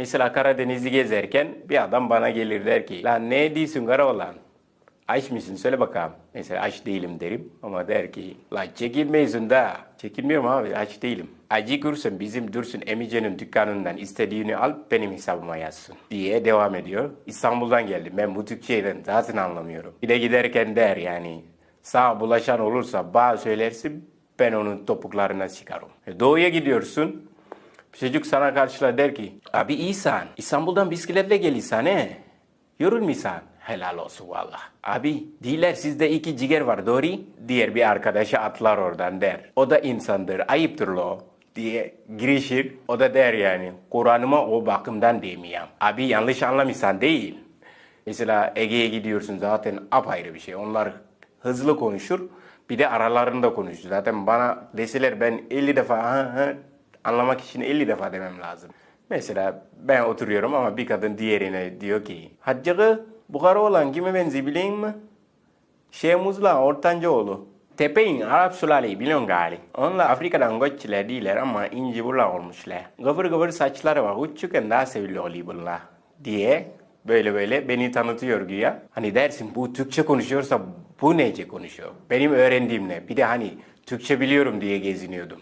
Mesela Karadeniz'i gezerken bir adam bana gelir der ki lan ne diyorsun Karaoğlan? Aç mısın söyle bakalım. Mesela aç değilim derim ama der ki la çekilmeyisin da. Çekilmiyorum abi aç değilim. Acı kursun bizim Dursun Emice'nin dükkanından istediğini al benim hesabıma yazsın diye devam ediyor. İstanbul'dan geldim ben bu Türkçe'den zaten anlamıyorum. Bir de giderken der yani sağ bulaşan olursa bağ söylersin ben onun topuklarına çıkarım. E, Doğuya gidiyorsun çocuk sana karşılar der ki abi İhsan İstanbul'dan bisikletle geliyorsan he. Yorulmuyorsan helal olsun valla. Abi diler sizde iki ciger var doğru. Diğer bir arkadaşı atlar oradan der. O da insandır ayıptır lo diye girişir. O da der yani Kur'an'ıma o bakımdan demeyeyim. Abi yanlış anlamışsan değil. Mesela Ege'ye gidiyorsun zaten apayrı bir şey. Onlar hızlı konuşur. Bir de aralarında konuşur. Zaten bana deseler ben 50 defa ha, ha, anlamak için 50 defa demem lazım. Mesela ben oturuyorum ama bir kadın diğerine diyor ki Haccığı bu kara olan kime benziyor bileyim mi? Şemuzla Ortancaoğlu. Tepeyin Arap Sulali biliyorsun gali. Onlar Afrika'dan göççüler değiller ama inci bula olmuşlar. Gıvır gıvır saçları var. Uçukken daha seviliyor bunlar. Diye böyle böyle beni tanıtıyor güya. Hani dersin bu Türkçe konuşuyorsa bu nece konuşuyor? Benim öğrendiğim ne? Bir de hani Türkçe biliyorum diye geziniyordum.